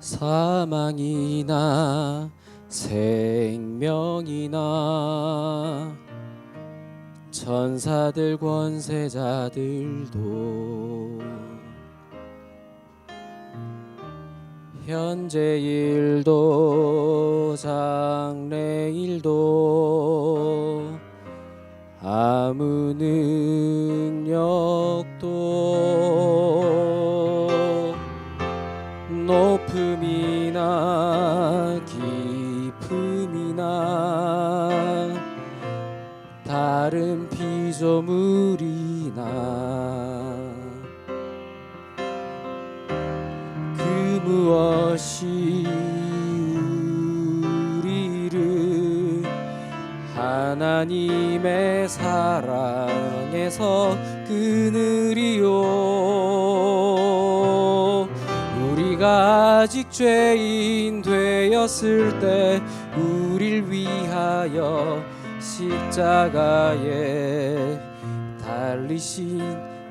사망이나 생명이나 천사들 권세자들도 현재 일도 장래 일도 아무 능 높음이나 깊음이나 다른 피조물이나 그 무엇이 우리를 하나님의 사랑에서 끊으 아직 죄인 되었을 때 우릴 위하여 십자가에 달리신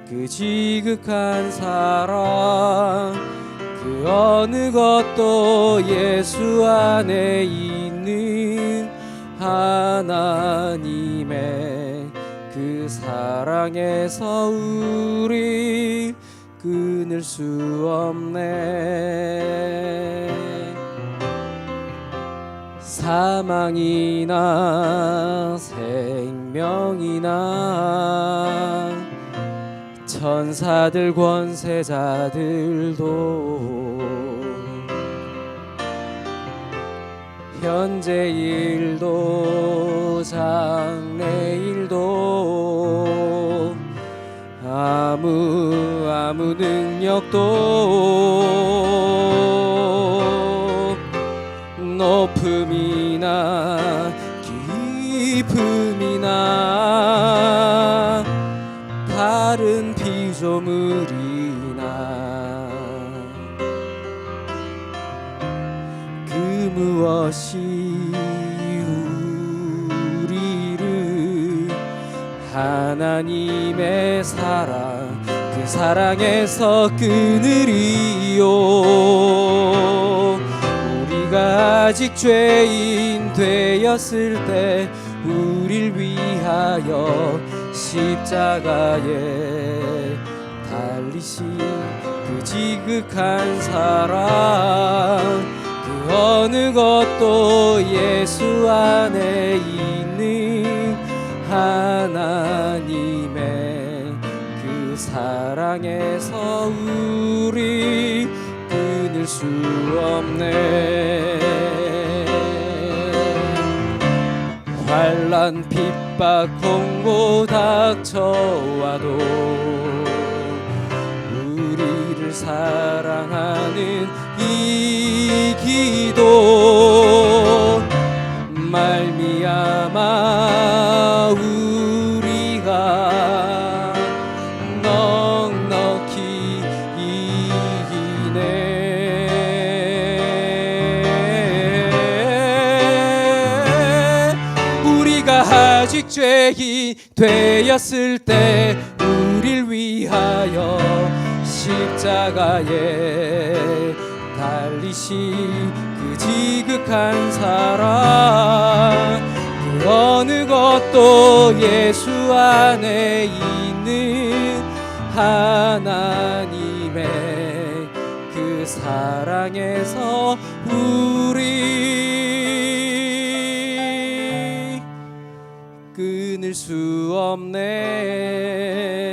그 지극한 사랑 그 어느 것도 예수 안에 있는 하나님의 그 사랑에서 우리 끊을 수 없네 사망이나 생명이나 천사들 권세자들도 현재 일도 장래 일도 아무 아무 능력도 높음이나 깊음이나 다른 피조물이나 그 무엇이 우리를 하나님의 사랑 그 사랑에서 끊으리요 아직 죄인 되었을 때 우릴 위하여 십자가에 달리신 그 지극한 사랑 그 어느 것도 예수 안에 있는 하나님의 그 사랑에서 우리 끊을 수 없네 환란 핍박 공고 닥쳐와도 우리를 사랑하는 이 기도 아직 죄인 되었을 때 우릴 위하여 십자가에 달리신 그 지극한 사랑 그 어느 것도 예수 안에 있는 하나님의 그 사랑에서 우리 없네